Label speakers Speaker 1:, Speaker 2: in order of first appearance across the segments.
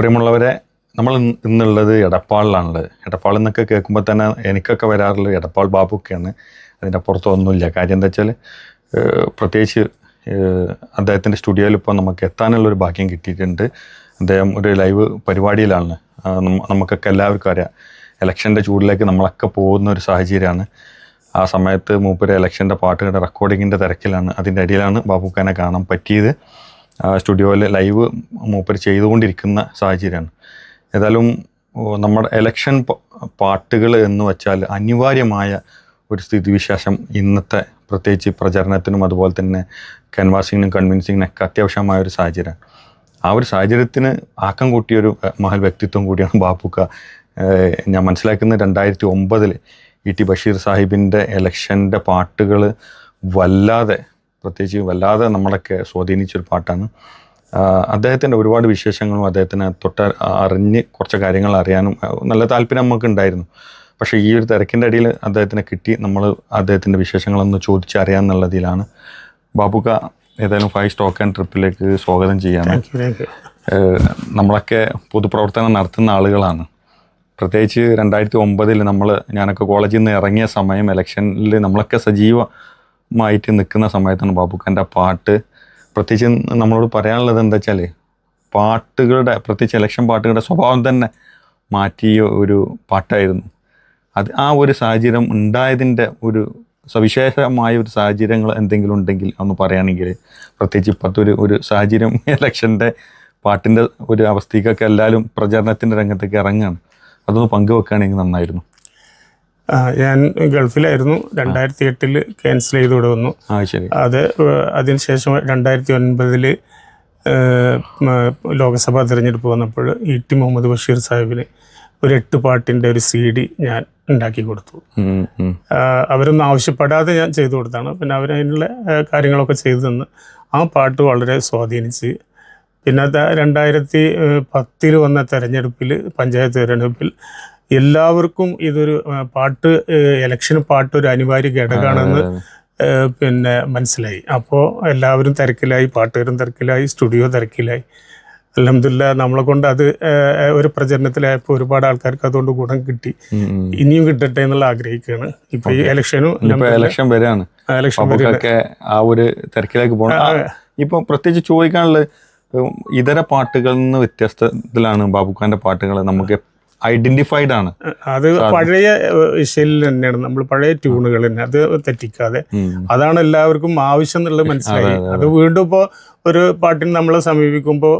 Speaker 1: പ്രിയമുള്ളവരെ നമ്മൾ ഇന്ന് ഇന്നുള്ളത് എടപ്പാളിലാണുള്ളത്. എടപ്പാളിൽ നിന്നൊക്കെ കേൾക്കുമ്പോൾ തന്നെ എനിക്കൊക്കെ വരാറുള്ളത് എടപ്പാൾ ബാബുക്കാണ്. അതിന്റെ അപ്പുറത്തൊന്നുമില്ല. കാര്യം എന്താ വെച്ചാൽ പ്രത്യേകിച്ച് അദ്ദേഹത്തിന്റെ സ്റ്റുഡിയോയിൽ ഇപ്പോൾ നമുക്ക് എത്താനുള്ളൊരു ഭാഗ്യം കിട്ടിയിട്ടുണ്ട്. അദ്ദേഹം ഒരു ലൈവ് പരിപാടിയിലാണ്. നമുക്കൊക്കെ എല്ലാവർക്കും അറിയാം. ഇലക്ഷന്റെ ചൂടിലേക്ക് നമ്മളൊക്കെ പോകുന്ന ഒരു സാഹചര്യമാണ്. ആ സമയത്ത് മൂപ്പര് ഇലക്ഷന്റെ പാട്ടുകളുടെ റെക്കോർഡിങ്ങിന്റെ തിരക്കിലാണ്. അതിന്റെ അടിയിലാണ് ബാബുക്കാനെ കാണാൻ പറ്റിയത്. സ്റ്റുഡിയോയിൽ ലൈവ് മൂപ്പർ ചെയ്തുകൊണ്ടിരിക്കുന്ന സാഹചര്യമാണ്. ഏതായാലും നമ്മുടെ എലക്ഷൻ പാട്ടുകൾ എന്ന് വെച്ചാൽ അനിവാര്യമായ ഒരു സ്ഥിതിവിശേഷം ഇന്നത്തെ പ്രത്യേകിച്ച് പ്രചരണത്തിനും അതുപോലെ തന്നെ കൻവാസിങ്ങിനും കൺവിൻസിങ്ങിനൊക്കെ അത്യാവശ്യമായ ഒരു സാഹചര്യമാണ്. ആ ഒരു സാഹചര്യത്തിന് ആക്കം കൂട്ടിയൊരു മഹൽ വ്യക്തിത്വം കൂടിയാണ് ബാപ്പുക്ക ഞാൻ മനസ്സിലാക്കുന്നത് രണ്ടായിരത്തി ഒമ്പതിൽ ഇ ടി ബഷീർ സാഹിബിന്റെ എലക്ഷന്റെ പാട്ടുകൾ വല്ലാതെ പ്രത്യേകിച്ച് വല്ലാതെ നമ്മളൊക്കെ സ്വാധീനിച്ചൊരു പാട്ടാണ്. അദ്ദേഹത്തിന്റെ ഒരുപാട് വിശേഷങ്ങളും അദ്ദേഹത്തിന് തൊട്ട് അറിഞ്ഞ് കുറച്ച് കാര്യങ്ങൾ അറിയാനും നല്ല താല്പര്യം നമുക്ക് ഉണ്ടായിരുന്നു പക്ഷേ ഈ ഒരു തിരക്കിന്റെ അടിയിൽ അദ്ദേഹത്തിനെ കിട്ടി. നമ്മൾ അദ്ദേഹത്തിന്റെ വിശേഷങ്ങളൊന്ന് ചോദിച്ചറിയാമെന്നുള്ളതിലാണ് ബാബുക്ക ഏതായാലും ഫൈവ് സ്റ്റോക്ക് ആൻഡ് ട്രിപ്പിലേക്ക് സ്വാഗതം ചെയ്യാണ്. നമ്മളൊക്കെ പൊതുപ്രവർത്തനം നടത്തുന്ന ആളുകളാണ്. പ്രത്യേകിച്ച് രണ്ടായിരത്തി ഒമ്പതിൽ നമ്മൾ ഞാനൊക്കെ കോളേജിൽ നിന്ന് ഇറങ്ങിയ സമയം ഇലക്ഷനിൽ നമ്മളൊക്കെ സജീവമായിട്ട് നിൽക്കുന്ന സമയത്താണ് ബാബുഖാന്റെ പാട്ട്. പ്രത്യേകിച്ച് നമ്മളോട് പറയാനുള്ളത് എന്താ വെച്ചാൽ പാട്ടുകളുടെ പ്രത്യേകിച്ച് ഇലക്ഷൻ പാട്ടുകളുടെ സ്വഭാവം തന്നെ മാറ്റിയ ഒരു പാട്ടായിരുന്നു. അത് ആ ഒരു സാഹചര്യം ഉണ്ടായതിന്റെ ഒരു സവിശേഷമായ ഒരു സാഹചര്യങ്ങൾ എന്തെങ്കിലും ഉണ്ടെങ്കിൽ ഒന്ന് പറയുകയാണെങ്കിൽ പ്രത്യേകിച്ച് ഇപ്പോഴത്തെ ഒരു ഒരു സാഹചര്യം ഇലക്ഷന്റെ പാട്ടിന്റെ ഒരു അവസ്ഥയ്ക്കൊക്കെ എല്ലാവരും പ്രചരണത്തിന്റെ രംഗത്തേക്ക് ഇറങ്ങുകയാണ്. അതൊന്ന് പങ്കുവെക്കുകയാണെങ്കിൽ നന്നായിരുന്നു.
Speaker 2: ഞാൻ ഗൾഫിലായിരുന്നു. രണ്ടായിരത്തി എട്ടിൽ ക്യാൻസൽ ചെയ്ത് ഇവിടെ വന്നു. അത് അതിനുശേഷം രണ്ടായിരത്തി ഒൻപതിൽ ലോക്സഭാ തിരഞ്ഞെടുപ്പ് വന്നപ്പോൾ ഇ ടി മുഹമ്മദ് ബഷീർ സാഹിബിന് ഒരു എട്ട് പാട്ടിന്റെ ഒരു സി ഡി ഞാൻ ഉണ്ടാക്കി കൊടുത്തു. അവരൊന്നും ആവശ്യപ്പെടാതെ ഞാൻ ചെയ്തു കൊടുത്താണ്. പിന്നെ അവരതിനുള്ള കാര്യങ്ങളൊക്കെ ചെയ്തു തന്ന്. ആ പാട്ട് വളരെ സ്വാധീനിച്ച്. പിന്നെ രണ്ടായിരത്തി പത്തിൽ വന്ന തെരഞ്ഞെടുപ്പിൽ പഞ്ചായത്ത് തെരഞ്ഞെടുപ്പിൽ എല്ലാവർക്കും ഇതൊരു പാട്ട് ഇലക്ഷന് പാട്ട് ഒരു അനിവാര്യ ഘടകമാണെന്ന് പിന്നെ മനസ്സിലായി. അപ്പോൾ എല്ലാവരും തിരക്കിലായി പാട്ടുകാരും തിരക്കിലായി സ്റ്റുഡിയോ തിരക്കിലായി. അലഹമില്ല നമ്മളെ കൊണ്ട് അത് ഒരു പ്രചരണത്തിലായപ്പോൾ ഒരുപാട് ആൾക്കാർക്ക് അതുകൊണ്ട് ഗുണം കിട്ടി. ഇനിയും കിട്ടട്ടെ എന്നുള്ള ആഗ്രഹിക്കുകയാണ്. ഇപ്പൊ ഈ ഇലക്ഷനും
Speaker 1: ഇലക്ഷൻ
Speaker 2: ഇലക്ഷൻ
Speaker 1: ബാബുക്കൊക്കെ ആ ഒരു തിരക്കിലേക്ക് പോകണം ഇപ്പൊ പ്രത്യേകിച്ച് ചോദിക്കാനുള്ളത് ഇതര പാട്ടുകളിൽ നിന്ന് വ്യത്യസ്തത്തിലാണ് ബാബുഖാന്റെ പാട്ടുകൾ. നമുക്ക് ഐഡന്റിഫൈഡ് ആണ്.
Speaker 2: അത് പഴയ ശൈലി തന്നെയാണ്. നമ്മൾ പഴയ ട്യൂണുകൾ തന്നെ. അത് തെറ്റിക്കാതെ. അതാണ് എല്ലാവർക്കും ആവശ്യം എന്നുള്ളത് മനസ്സിലായി. അത് വീണ്ടും ഇപ്പോൾ ഒരു പാട്ടിന് നമ്മളെ സമീപിക്കുമ്പോൾ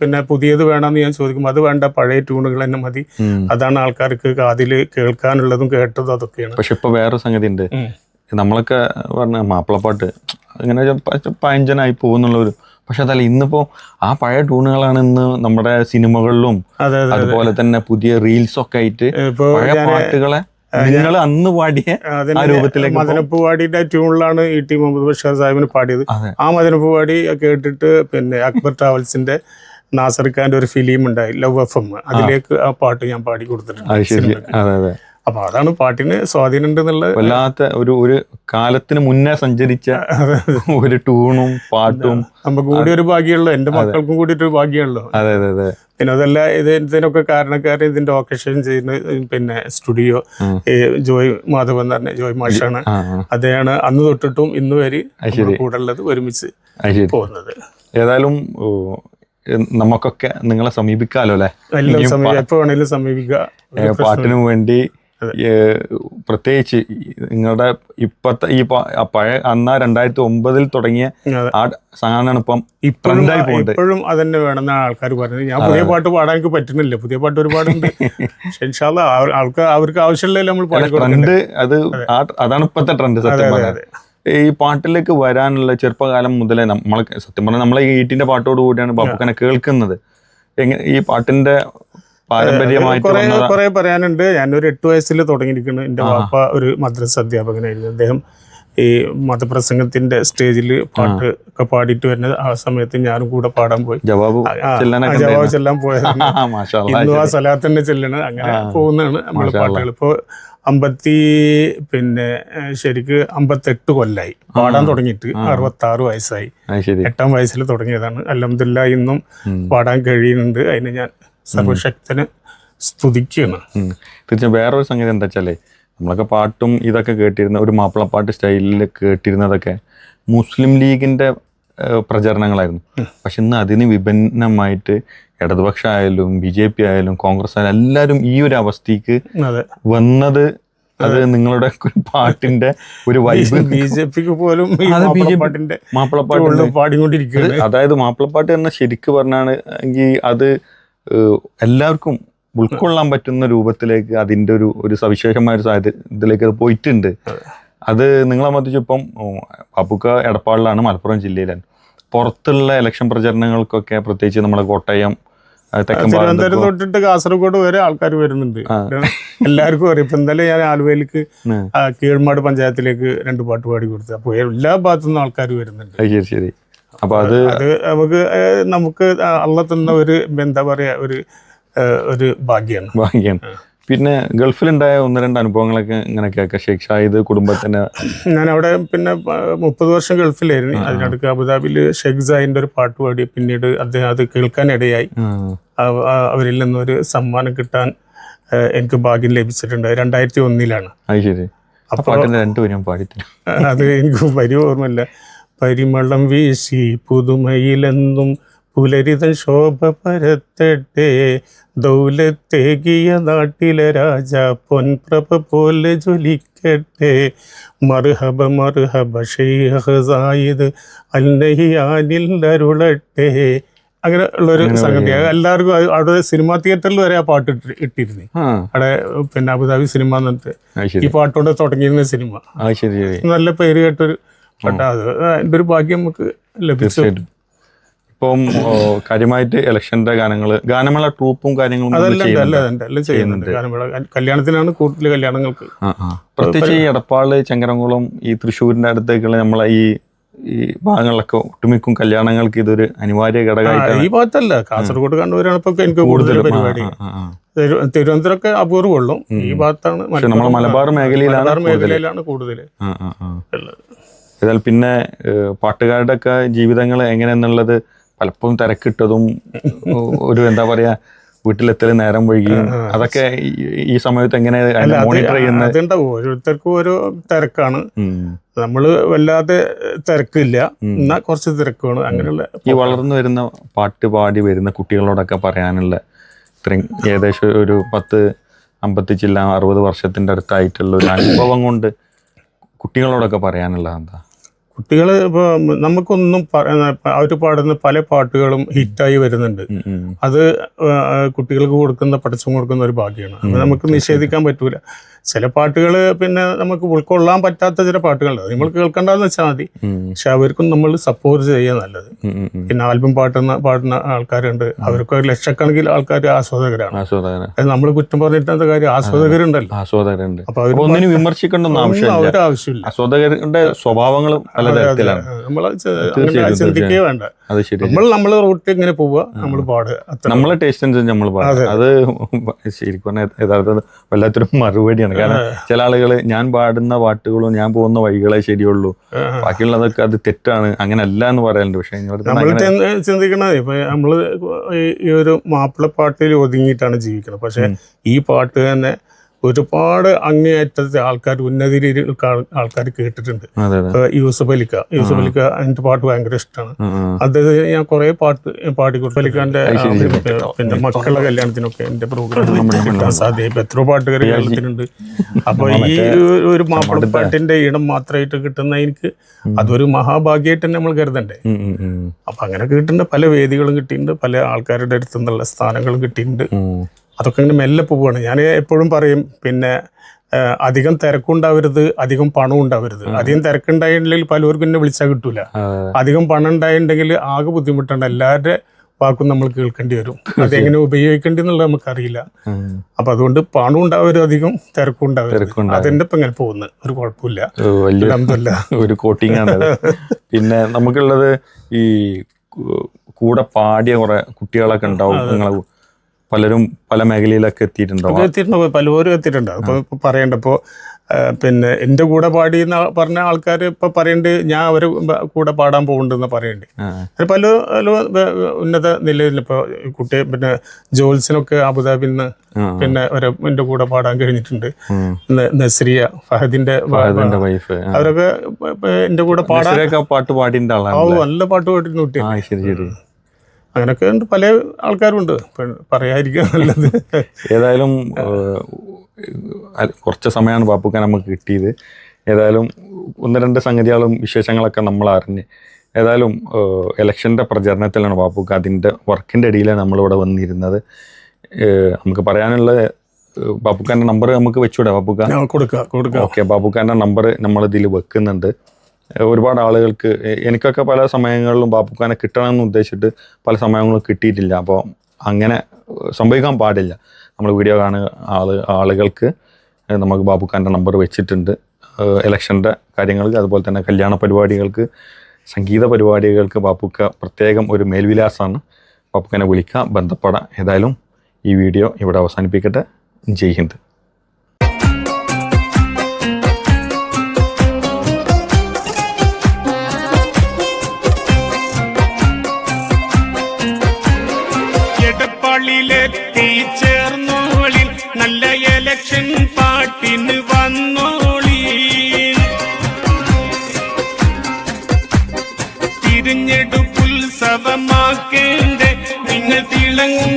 Speaker 2: പിന്നെ പുതിയത് വേണമെന്ന് ഞാൻ ചോദിക്കുമ്പോൾ അത് വേണ്ട പഴയ ട്യൂണുകൾ തന്നെ മതി. അതാണ് ആൾക്കാർക്ക് കാതിൽ കേൾക്കാനുള്ളതും കേട്ടതും അതൊക്കെയാണ്.
Speaker 1: പക്ഷെ ഇപ്പൊ വേറെ സംഗതി ഉണ്ട് നമ്മളൊക്കെ പറഞ്ഞ മാപ്പിളപ്പാട്ട് പ- പഴഞ്ചനായി പോകുന്നുള്ള ഒരു പക്ഷെ അതല്ല ഇന്നിപ്പോ ആ പഴയ ട്യൂണുകളാണ് ഇന്ന് നമ്മുടെ സിനിമകളിലും
Speaker 2: അതെ അതെ
Speaker 1: അതുപോലെ തന്നെ പുതിയ റീൽസ് ഒക്കെ ആയിട്ട് പഴയ പാട്ടുകളെ നിങ്ങൾ അന്ന് പാടിയ രൂപത്തിലേക്ക്
Speaker 2: മദനപ്പുവാടിയുടെ ട്യൂണിലാണ് ഈ ടി മുഹമ്മദ് ബഷീർ സാഹിബിന് പാടിയത്. ആ മദനപ്പുവാടി കേട്ടിട്ട് പിന്നെ അക്ബർ ട്രാവൽസിന്റെ നാസർ ഖാന്റെ ഒരു ഫിലിം ഉണ്ടായി ലവ് എഫ് എം. അതിലേക്ക് ആ പാട്ട് ഞാൻ പാടി കൊടുത്തിട്ടുണ്ട് അപ്പൊ അതാണ് പാട്ടിന് സ്വാധീനം ഉണ്ടെന്നുള്ളത്
Speaker 1: വല്ലാത്ത ഒരു ഒരു കാലത്തിന് മുന്നേ സഞ്ചരിച്ച ഒരു ടൂണും പാട്ടും
Speaker 2: നമുക്ക് കൂടി ഒരു ഭാഗ്യമുള്ളൂ. എന്റെ മക്കൾക്കും കൂടി ഒരു ഭാഗ്യമുള്ളൂ.
Speaker 1: അതെ അതെ അതെ.
Speaker 2: പിന്നെ അതല്ല ഇത് ഇതിനൊക്കെ കാരണക്കാർ ഇതിന്റെ ഓക്കേഷൻ ചെയ്യുന്ന പിന്നെ സ്റ്റുഡിയോ ജോയ് മാധവൻ എന്ന് പറഞ്ഞ ജോയ് മാഷാണ്.
Speaker 1: അതെയാണ്
Speaker 2: അദ്ദേഹമാണ് അന്ന് തൊട്ടിട്ടും ഇന്ന് വരെ കൂടെ ഉള്ളത് ഒരുമിച്ച് പോകുന്നത്.
Speaker 1: ഏതായാലും നമുക്കൊക്കെ നിങ്ങളെ സമീപിക്കാലോ അല്ലെ?
Speaker 2: എപ്പോ വേണേലും സമീപിക്കാം.
Speaker 1: പാട്ടിനു വേണ്ടി പ്രത്യേകിച്ച് നിങ്ങളുടെ ഇപ്പത്തെ ഈ പഴയ അന്ന രണ്ടായിരത്തി ഒമ്പതിൽ തുടങ്ങിയ. ആ സാധനമാണ് ഇപ്പം
Speaker 2: ഇപ്പോഴും
Speaker 1: ട്രെൻഡായി പോകുന്നത്
Speaker 2: ഇപ്പോഴും അതന്നെ വേണമെന്നാണ് ആൾക്കാർ പറയുന്നത്. ഞാൻ പുതിയ പാട്ട് പാടാൻ എനിക്ക് പറ്റുന്നില്ല. പുതിയ പാട്ട് ഒരുപാടുണ്ട് ഇൻഷാല്ല ആൾക്ക് അവർക്ക് ആവശ്യമുള്ളതിൽ നമ്മൾ
Speaker 1: ട്രെൻഡ് അത് അതാണ് ഇപ്പത്തെ ട്രെൻഡ് സത്യം പറഞ്ഞാൽ. ഈ പാട്ടിലേക്ക് വരാനുള്ള ചെറുപ്പകാലം മുതലേ നമ്മൾ സത്യം പറഞ്ഞാൽ നമ്മളെ ഈ ഈട്ടിന്റെ പാട്ടോട് കൂടിയാണ് ബാബുക്കനെ കേൾക്കുന്നത്. എങ്ങനെ ഈ പാട്ടിന്റെ പാരമ്പര്യമായിട്ട്
Speaker 2: കുറെ പറയാനുണ്ട്. ഞാനൊരു എട്ട് വയസ്സിൽ തുടങ്ങിയിരിക്കുന്നു. എന്റെ വാപ്പ ഒരു മദ്രസ അധ്യാപകനായിരുന്നു. അദ്ദേഹം ഈ മതപ്രസംഗത്തിന്റെ സ്റ്റേജിൽ പാട്ട് ഒക്കെ പാടിയിട്ട് വരുന്ന ആ സമയത്ത് ഞാനും കൂടെ പാടാൻ പോയി.
Speaker 1: ജവാബ്
Speaker 2: ജവാബ് ചെല്ലാൻ പോയതാണ്.
Speaker 1: ആ,
Speaker 2: ഇന്നും ആ സ്ഥലത്ത് തന്നെ ചെല്ലണം അങ്ങനെ പോകുന്നതാണ് നമ്മൾ പാട്ടുകൾ. ഇപ്പോൾ അമ്പത്തി പിന്നെ ശരിക്ക് അമ്പത്തെട്ട് കൊല്ലായി. പാടാൻ തുടങ്ങിയിട്ട് അറുപത്തി ആറ് വയസ്സായി. എട്ടാം വയസ്സിൽ തുടങ്ങിയതാണ്. അലഹമില്ല ഇന്നും പാടാൻ കഴിയുന്നുണ്ട്. അതിന് ഞാൻ സർവശക്തനെ സ്തുതിക്കുകയാണ്.
Speaker 1: തീർച്ചയായും വേറൊരു സംഗതി എന്താ വെച്ചാലേ നമ്മളൊക്കെ പാട്ടും ഇതൊക്കെ കേട്ടിരുന്ന ഒരു മാപ്പിളപ്പാട്ട് സ്റ്റൈലിൽ കേട്ടിരുന്നതൊക്കെ മുസ്ലിം ലീഗിന്റെ ഏഹ്, പ്രചരണങ്ങളായിരുന്നു. പക്ഷെ ഇന്ന് അതിന് വിഭിന്നമായിട്ട് ഇടതുപക്ഷ ആയാലും ബി ജെ പി ആയാലും കോൺഗ്രസ് ആയാലും എല്ലാവരും ഈ ഒരു അവസ്ഥയ്ക്ക് വന്നത് അത് നിങ്ങളുടെ പാട്ടിന്റെ ഒരു വൈബ്
Speaker 2: ബി ജെ പിക്ക് പോലും മാപ്പിളപ്പാട്ടിന്റെ
Speaker 1: മാപ്പിളപ്പാട്ട്
Speaker 2: പാടിക്കൊണ്ടിരിക്കുന്നത്
Speaker 1: അതായത് മാപ്പിളപ്പാട്ട് എന്ന ശരിക്ക് പറഞ്ഞാണ് എങ്കിൽ അത് എല്ലാവർക്കും ഉൾക്കൊള്ളാൻ പറ്റുന്ന രൂപത്തിലേക്ക് അതിന്റെ ഒരു ഒരു സവിശേഷമായ ഒരു സാഹചര്യത്തിലേക്ക് അത് പോയിട്ടുണ്ട്. അത് നിങ്ങളെ സംബന്ധിച്ച് ഇപ്പം ഉം, പാപ്പുക്ക എടപ്പാളിലാണ് മലപ്പുറം ജില്ലയിലാണ്. പുറത്തുള്ള ഇലക്ഷൻ പ്രചരണങ്ങൾക്കൊക്കെ പ്രത്യേകിച്ച് നമ്മളെ കോട്ടയം
Speaker 2: തിരുവനന്തപുരം തൊട്ടിട്ട് കാസർഗോഡ് വരെ ആൾക്കാർ വരുന്നുണ്ട്. എല്ലാവർക്കും അറിയാം. ഇപ്പൊ ഇന്നലെ ഞാൻ ആലുവയിലേക്ക് കീഴ്മാട് പഞ്ചായത്തിലേക്ക് രണ്ട് പാട്ട് പാടി കൊടുത്തു അപ്പോൾ എല്ലാ ഭാഗത്തുനിന്നും ആൾക്കാർ വരുന്നുണ്ട്.
Speaker 1: ശരി ശരി. അപ്പൊ അത്
Speaker 2: അത് നമുക്ക് നമുക്ക് അള്ള തന്ന ഒരു എന്താ പറയാ ഒരു ഒരു ഭാഗ്യമാണ്
Speaker 1: ഭാഗ്യം പിന്നെ ഗൾഫിലുണ്ടായ ഒന്ന് രണ്ട് അനുഭവങ്ങളൊക്കെ ഇങ്ങനെ കേൾക്കാം ഷെയ്ഖ് ഷാഹിദ് കുടുംബത്തിന്
Speaker 2: ഞാൻ അവിടെ പിന്നെ മുപ്പത് വർഷം ഗൾഫിലായിരുന്നു. അതിനടുക്ക് അബുദാബിയിൽ ഷെഖ് സാഹിന്റെ ഒരു പാട്ട് പാടി പിന്നീട് അദ്ദേഹം അത് കേൾക്കാനിടയായി അവരിൽ നിന്നൊരു സമ്മാനം കിട്ടാൻ എനിക്ക് ഭാഗ്യം ലഭിച്ചിട്ടുണ്ട്. രണ്ടായിരത്തി ഒന്നിലാണ്.
Speaker 1: അത്
Speaker 2: എനിക്ക് വലിയ ഓർമ്മയില്ല. പരിമളം വീശി പുതുമയിലെന്നും പുലരിതൻ ശോഭ പരത്തട്ടെ. ദൗലത്തേകിയ നാട്ടിലെ രാജ പൊൻപ്രഭ പോലെ ജ്വലിക്കട്ടെ. മർഹബ മർഹബ ഷെയ്ഖ് സായിദ് അൽനഹിയാനിൽ അരുളട്ടെ. അങ്ങനെ ഉള്ളൊരു സംഗതി. എല്ലാവർക്കും അവിടെ സിനിമാ തിയേറ്ററിൽ വരെ ആ പാട്ട് ഇട്ടി- ഇട്ടിരുന്നു. അവിടെ പിന്നെ അബുദാബി സിനിമ എന്നിട്ട് ഈ പാട്ടോടെ തുടങ്ങിയിരുന്ന സിനിമ. നല്ല പേര് കേട്ടൊരു പാട്ടാ അത് എന്റെ ഒരു ഭാഗ്യം നമുക്ക് ലഭിച്ചു.
Speaker 1: ഇപ്പം കാര്യമായിട്ട് ഇലക്ഷന്റെ ഗാനങ്ങൾ ഗാനമേള ട്രൂപ്പും കാര്യങ്ങളും
Speaker 2: അതല്ല
Speaker 1: ചെയ്യുന്നുണ്ട്.
Speaker 2: കല്യാണത്തിനാണ് കൂടുതൽ കല്യാണങ്ങൾക്ക്.
Speaker 1: പ്രത്യേകിച്ച് ഈ എടപ്പാൾ ചെങ്കരംകുളം ഈ തൃശ്ശൂരിന്റെ അടുത്തേക്കുള്ള നമ്മളെ ഈ ഈ ഭാഗങ്ങളിലൊക്കെ ഒട്ടുമിക്കും കല്യാണങ്ങൾക്ക് ഇതൊരു അനിവാര്യ
Speaker 2: ഘടകമായിട്ട്
Speaker 1: ഘടകമായിട്ടാണ്
Speaker 2: ഈ ഭാഗത്തല്ല. കാസർഗോഡ് കണ്ണൂരാണ് ഇപ്പൊ എനിക്ക് കൂടുതൽ പരിപാടി. തിരുവനന്തപുരമൊക്കെ അപൂർവമുള്ളൂ. ഈ ഭാഗത്താണ്
Speaker 1: മലബാർ മേഖലയിലാണ് കൂടുതൽ.
Speaker 2: മേഖലയിലാണ്
Speaker 1: എന്നാൽ പിന്നെ പാട്ടുകാരുടെ ഒക്കെ ജീവിതങ്ങൾ എങ്ങനെയെന്നുള്ളത് പലപ്പോഴും തിരക്കിട്ടതും ഒരു എന്താ പറയാ വീട്ടിലെത്തൽ നേരം വൈകിയും അതൊക്കെ ഈ- സമയത്ത് എങ്ങനെ മോണിറ്റർ ചെയ്യുന്ന
Speaker 2: അതുണ്ടാവും ഓരോരുത്തർക്കും ഓരോ തിരക്കാണ്. നമ്മൾ വല്ലാതെ തിരക്കില്ല. എന്നാൽ കുറച്ച് തിരക്കാണ് അങ്ങനെയുള്ള
Speaker 1: ഈ വളർന്നു വരുന്ന പാട്ട് പാടി വരുന്ന കുട്ടികളോടൊക്കെ പറയാനുള്ള ഇത്രയും ഏകദേശം ഒരു പത്ത് അമ്പത്തി ചില്ല അറുപത് വർഷത്തിന്റെ അടുത്തായിട്ടുള്ള ഒരു അനുഭവം കൊണ്ട് കുട്ടികളോടൊക്കെ പറയാനുള്ള എന്താ?
Speaker 2: കുട്ടികൾ ഇപ്പോൾ നമുക്കൊന്നും അവർ പാടുന്ന പല പാട്ടുകളും ഹിറ്റായി വരുന്നുണ്ട്. അത് കുട്ടികൾക്ക് കൊടുക്കുന്ന പഠിച്ചു കൊടുക്കുന്ന ഒരു ഭാഗ്യമാണ്. അത് നമുക്ക് നിഷേധിക്കാൻ പറ്റൂല. ചില പാട്ടുകൾ പിന്നെ നമുക്ക് ഉൾക്കൊള്ളാൻ പറ്റാത്ത ചില പാട്ടുകളുണ്ട്. നമ്മൾ കേൾക്കണ്ടെന്ന് വെച്ചാൽ മതി. പക്ഷെ അവർക്കും നമ്മൾ സപ്പോർട്ട് ചെയ്യുക നല്ലത്. പിന്നെ ആൽബം പാട്ടുന്ന പാടുന്ന ആൾക്കാരുണ്ട്. അവർക്ക് ഒരു ലക്ഷക്കണക്കിൽ ആൾക്കാർ ആസ്വാദകരാണ്. അത് നമ്മൾ കുറ്റം പറഞ്ഞിട്ട് കാര്യം? ആസ്വാദകരുണ്ടല്ലോ.
Speaker 1: ആസ്വാദകരുണ്ട്.
Speaker 2: അപ്പൊ
Speaker 1: ഒന്നിനും വിമർശിക്കേണ്ടൊന്നും ആവശ്യമില്ല. ആസ്വാദകരുടെ സ്വഭാവങ്ങളും പല തരത്തിലാണ്.
Speaker 2: നമ്മൾ ചിന്തിക്കുകയേ വേണ്ട. നമ്മൾ നമ്മളെ റൂട്ടിൽ ഇങ്ങനെ പോവുക നമ്മൾ പാടുക.
Speaker 1: നമ്മളെ ടേസ്റ്റ് അനുസരിച്ച് നമ്മൾ പാടുക. അത് ശരിക്കും പറഞ്ഞാൽ യഥാർത്ഥത്തിൽ വല്ലാത്തൊരു മറുപടിയാണ് കാരണം ചില ആളുകൾ ഞാൻ പാടുന്ന പാട്ടുകളും ഞാൻ പോകുന്ന വഴികളെ ശരിയുള്ളൂ. ബാക്കിയുള്ളതൊക്കെ അത് തെറ്റാണ്. അങ്ങനെ അല്ല എന്ന് പറയാനുണ്ട് പക്ഷെ
Speaker 2: നമ്മൾ ചിന്തിക്കണത് ഇപ്പൊ നമ്മൾ ഈ- ഒരു മാപ്പിള പാട്ടിൽ ഒതുങ്ങിയിട്ടാണ് ജീവിക്കുന്നത് പക്ഷെ ഈ പാട്ട് തന്നെ ഒരുപാട് അങ്ങേയറ്റത്തെ ആൾക്കാർ ഉന്നതിയിൽ ആൾക്കാർ കേട്ടിട്ടുണ്ട്. യൂസഫ് അലിക്ക. യൂസഫ് അലിക്ക എന്റെ പാട്ട് ഭയങ്കര ഇഷ്ടമാണ്
Speaker 1: ഉം, ഉം.
Speaker 2: അദ്ദേഹം ഞാൻ കുറെ പാട്ട് പാടിക്കൊടുത്തു. അലിക്കാന്റെ പിന്നെ മക്കളുടെ കല്യാണത്തിനൊക്കെ എന്റെ പ്രോഗ്രാം കിട്ടാൻ സാധ്യത ഇപ്പൊ എത്ര പാട്ടുകാർ കേരളത്തിലുണ്ട്. അപ്പൊ ഈ ഒരു- മാപ്പിളപ്പാട്ടിന്റെ ഇടം മാത്രമായിട്ട് കിട്ടുന്ന എനിക്ക് അതൊരു മഹാഭാഗ്യമായിട്ട് തന്നെ നമ്മൾ കരുതണ്ടേ. അപ്പൊ അങ്ങനെ കിട്ടുന്ന പല വേദികളും കിട്ടിയിട്ടുണ്ട്. പല ആൾക്കാരുടെ അടുത്തുനിന്നുള്ള സ്ഥാനങ്ങളും കിട്ടിയിട്ടുണ്ട്. അതൊക്കെ ഇങ്ങനെ മെല്ലെ പോവുകയാണ്. ഞാൻ എപ്പോഴും പറയും പിന്നെ അധികം തിരക്കുണ്ടാവരുത് അധികം പണം ഉണ്ടാവരുത്. അധികം തിരക്കുണ്ടായില്ലെങ്കിൽ പലർക്കും എന്നെ വിളിച്ചാൽ കിട്ടൂല. അധികം പണം ഉണ്ടായിട്ടുണ്ടെങ്കിൽ ആകെ ബുദ്ധിമുട്ടുണ്ട് എല്ലാവരുടെ വാക്കും നമ്മൾ കേൾക്കേണ്ടി വരും. അതെങ്ങനെ ഉപയോഗിക്കേണ്ടി എന്നുള്ളത് നമുക്കറിയില്ല. അപ്പൊ അതുകൊണ്ട് പണം ഉണ്ടാവരും അധികം തിരക്കും
Speaker 1: ഉണ്ടാവും.
Speaker 2: അതെന്റെ ഇപ്പം ഇങ്ങനെ പോകുന്നത് ഒരു കുഴപ്പമില്ല.
Speaker 1: ഒരു കോട്ടിംഗ് ആണ് പിന്നെ നമുക്കുള്ളത് ഈ കൂടെ പാടിയ കുറെ കുട്ടികളൊക്കെ ഉണ്ടാവും. നിങ്ങളെ പലരും പല മേഖലയിലൊക്കെ എത്തിയിട്ടുണ്ടാവും
Speaker 2: എത്തിയിട്ടുണ്ട്. പലവരും എത്തിയിട്ടുണ്ട്. അപ്പോൾ പറയണ്ടപ്പോ പറയണ്ട. ഇപ്പോൾ പിന്നെ എന്റെ കൂടെ പാടി എന്ന് പറഞ്ഞ ആൾക്കാർ ഇപ്പം പറയണ്ട് ഞാൻ അവർ കൂടെ പാടാൻ പോകുന്നുണ്ടെന്ന് പറയുന്നുണ്ട്
Speaker 1: ആ.
Speaker 2: പല ഉന്നത നിലയിൽ ഇപ്പോൾ കുട്ടി പിന്നെ ജോൽസിനൊക്കെ അബുദാബിൽ നിന്ന് പിന്നെ ഒരു എന്റെ കൂടെ പാടാൻ കഴിഞ്ഞിട്ടുണ്ട്. നസ്രിയ ഫഹദിന്റെ
Speaker 1: വൈഫ്.
Speaker 2: അവരൊക്കെ എന്റെ കൂടെ പാടാൻ
Speaker 1: പാട്ട് പാടി
Speaker 2: ആ നല്ല പാട്ട് പാടി കുട്ടി.
Speaker 1: ശരി ശരി.
Speaker 2: അങ്ങനെയൊക്കെ ഉണ്ട് പല ആൾക്കാരുണ്ട് പറയാതിരിക്കാൻ പറയാതിരിക്കുക നല്ലത്.
Speaker 1: ഏതായാലും കുറച്ച് സമയമാണ് പാപ്പുക്കാൻ നമുക്ക് കിട്ടിയത്. ഏതായാലും ഒന്ന് രണ്ട് സംഗതികളും വിശേഷങ്ങളൊക്കെ നമ്മൾ അറിഞ്ഞ്. ഏതായാലും ഇലക്ഷന്റെ പ്രചരണത്തിലാണ് പാപ്പുക്ക അതിന്റെ വർക്കിന്റെ ഇടയിലാണ് നമ്മളിവിടെ വന്നിരുന്നത്. നമുക്ക് പറയാനുള്ള ബാബുക്കാന്റെ നമ്പർ നമുക്ക് വെച്ചൂടെ
Speaker 2: ഞാൻ കൊടുക്കുക കൊടുക്കുക
Speaker 1: ഓക്കെ ബാബുക്കാന്റെ നമ്പർ നമ്മളിതിൽ വെക്കുന്നുണ്ട്. ഒരുപാട് ആളുകൾക്ക് എനിക്കൊക്കെ പല സമയങ്ങളിലും ബാബുഖാനെ കിട്ടണമെന്ന് ഉദ്ദേശിച്ചിട്ട് പല സമയങ്ങളും കിട്ടിയിട്ടില്ല. അപ്പോൾ അങ്ങനെ സംഭവിക്കാൻ പാടില്ല. നമ്മൾ വീഡിയോ കാണുക ആൾ ആളുകൾക്ക് നമുക്ക് ബാപ്പുക്കാന്റെ നമ്പർ വെച്ചിട്ടുണ്ട്. ഇലക്ഷന്റെ കാര്യങ്ങൾക്ക് അതുപോലെ തന്നെ കല്യാണ പരിപാടികൾക്ക് സംഗീത പരിപാടികൾക്ക് ബാപ്പുക്ക പ്രത്യേകം ഒരു മേൽവിലാസമാണ്. ബാപ്പുക്കനെ വിളിക്കുക ബന്ധപ്പെടാം. ഏതായാലും ഈ വീഡിയോ ഇവിടെ അവസാനിപ്പിക്കട്ടെ. ജയ് ഹിന്ദ്.
Speaker 2: നിങ്ങൾ